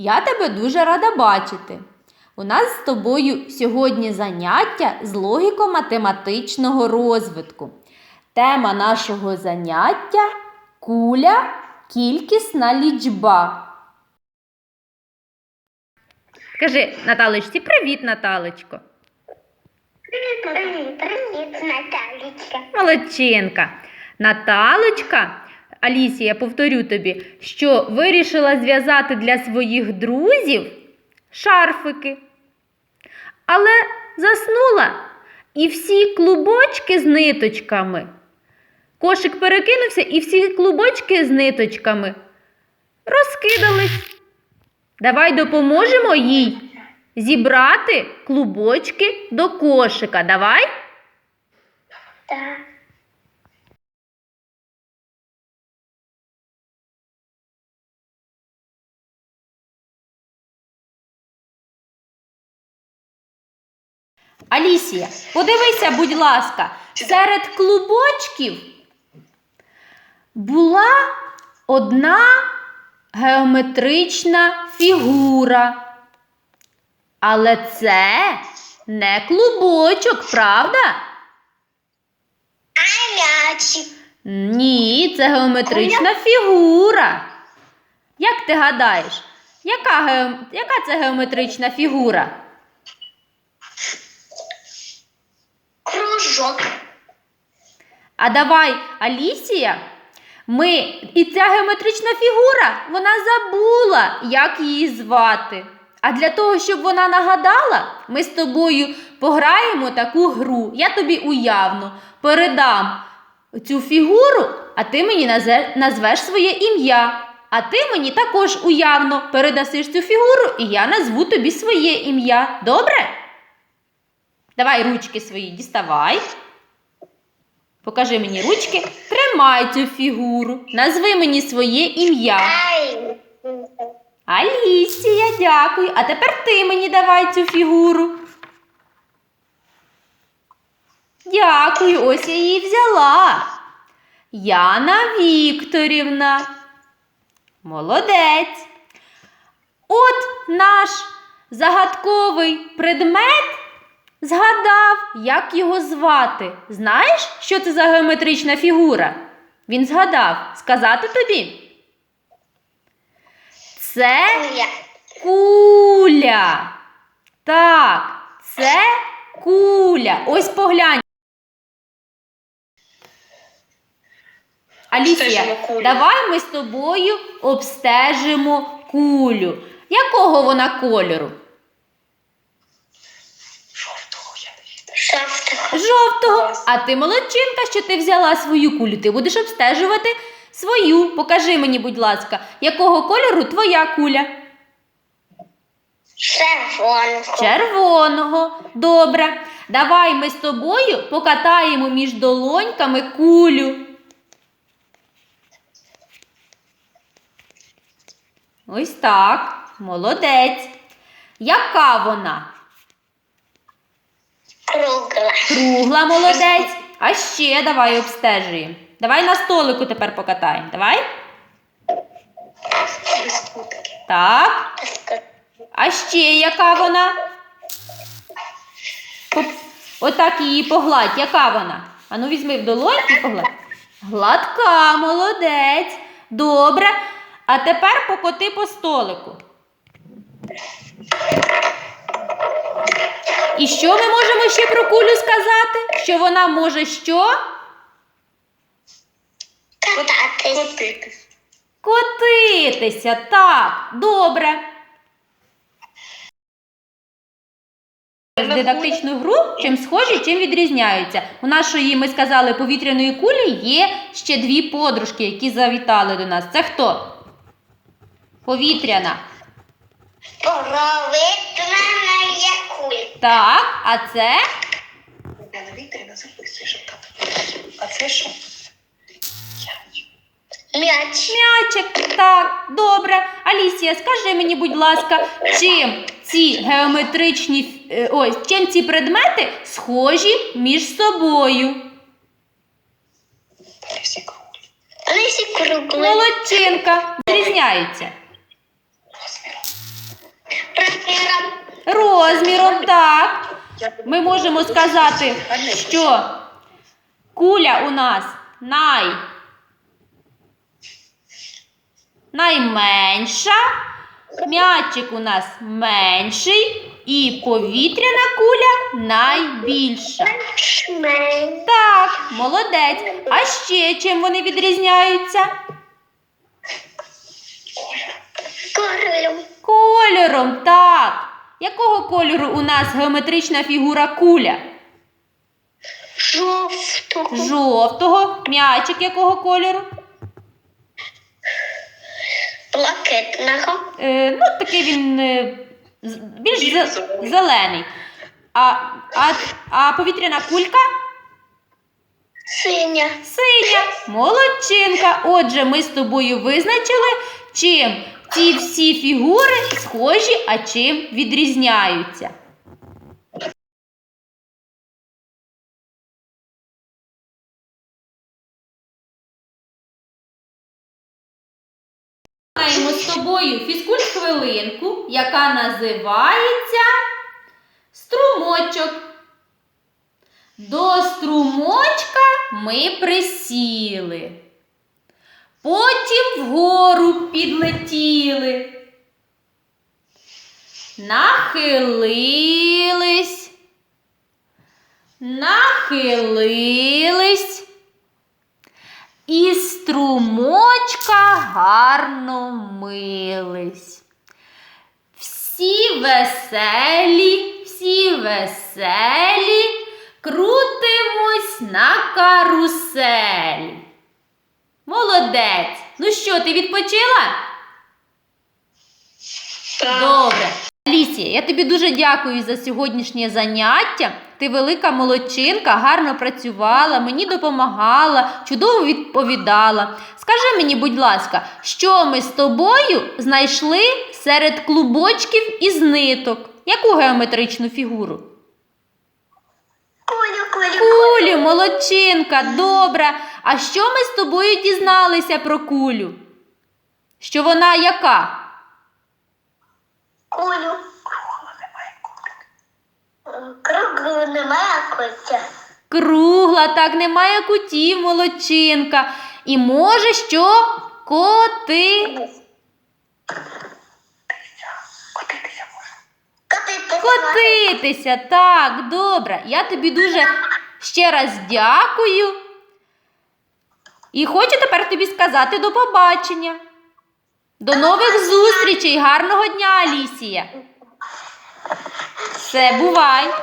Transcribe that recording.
Я тебе дуже рада бачити. У нас з тобою сьогодні заняття з логіко-математичного розвитку. Тема нашого заняття куля кількісна лічба. Кажи Наталочці, привіт, Наталочко. Привіт, привіт, Наталічка. Молодчинка. Наталочка, Алісія, повторю тобі, що вирішила зв'язати для своїх друзів шарфики. Але заснула і всі клубочки з ниточками. Кошик перекинувся, і всі клубочки з ниточками розкидались. Давай допоможемо їй зібрати клубочки до кошика. Давай. Алісія, подивися, будь ласка, серед клубочків була одна геометрична фігура. Але це не клубочок, правда? М'ячик. Ні, це геометрична фігура. Як ти гадаєш, яка, ге... яка це геометрична фігура? Кружок. А давай, Алісія, ми і ця геометрична фігура, вона забула, як її звати. А для того, щоб вона нагадала, ми з тобою пограємо таку гру. Я тобі уявно передам цю фігуру, а ти мені назвеш своє ім'я. А ти мені також уявно передасиш цю фігуру, і я назву тобі своє ім'я. Добре? Давай ручки свої діставай. Покажи мені ручки. Тримай цю фігуру. Назви мені своє ім'я. Алісія, дякую. А тепер ти мені давай цю фігуру. Дякую, ось я її взяла. Яна Вікторівна. Молодець. От наш загадковий предмет згадав, як його звати. Знаєш, що це за геометрична фігура? Він згадав. Сказати тобі? Це Куля. Так, це куля. Ось поглянь. Алісія, давай ми з тобою обстежимо кулю. Якого вона кольору? Жовтого. А ти молодчинка, що ти взяла свою кулю. Ти будеш обстежувати свою. Покажи мені, будь ласка, якого кольору твоя куля? Червонку. Червоного. Добре. Давай ми з тобою покатаємо між долоньками кулю. Ось так. Молодець. Яка вона? Кругла. Кругла молодець. А ще давай обстежуємо. Давай на столику тепер покатаємо. Давай. Так. А ще яка вона? Отак її погладь. Яка вона? Ану візьми в долоньки і погладь. Гладка, молодець. Добре. А тепер покоти по столику. І що ми можемо ще про кулю сказати? Що вона може що? Кататись. Котитись. Котитися. Так, добре. Дидактичну гру, чим схожі, чим відрізняються. У нашої, ми сказали, повітряної кулі є ще дві подружки, які завітали до нас. Це хто? Повітряна. Повітряна. Так, а це Я на вітрі не записую, тато. А це що? М'яч. м'ячик. Так, добре. Алісія, скажи мені, будь ласка, чим ці геометричні е, ось чим ці предмети схожі між собою? Та круглі. Вони всі кругли. Молодчинка. Відрізняються. Розміром. Розміром. Розміром, так. Ми можемо сказати, що куля у нас най... найменша, м'ячик у нас менший і повітряна куля найбільша. Так, молодець. А ще чим вони відрізняються? Кольором. Кольором, так. Якого кольору у нас геометрична фігура куля? Жовтого. Жовтого. М'ячик якого кольору? Блакитного. Е, ну, такий він е, з- більш Більш зе- зелений. зелений. А, а, а повітряна кулька Синя. синя. Молодчинка. Отже, ми з тобою визначили, чим ці всі фігури схожі, а чим відрізняються. Маємо з тобою фізкульт хвилинку, яка називається струмочок. До струмочка ми присіли. Потім вгору підлетіли. Нахилились. Нахилились. І струмочка гарно мились. Всі веселі, всі веселі, крутимось на карусель. Молодець. Ну що, ти відпочила? Добре. Алісія, я тобі дуже дякую за сьогоднішнє заняття. Ти велика молодчинка, гарно працювала, мені допомагала, чудово відповідала. Скажи мені, будь ласка, що ми з тобою знайшли серед клубочків із ниток? Яку геометричну фігуру? Кулю, кулю, Кулю, молодчинка, добре. А що ми з тобою дізналися про кулю? Що вона яка? кулю. Круглу немає кольця. Кругла, так немає кутів, молодчинка. І може що? Коти. Котитися може. Котити. Котитися. Так, добре. Я тобі дуже ще раз дякую. І хочу тепер тобі сказати до побачення. До нових зустрічей. Гарного дня, Алісія. Все, бувай.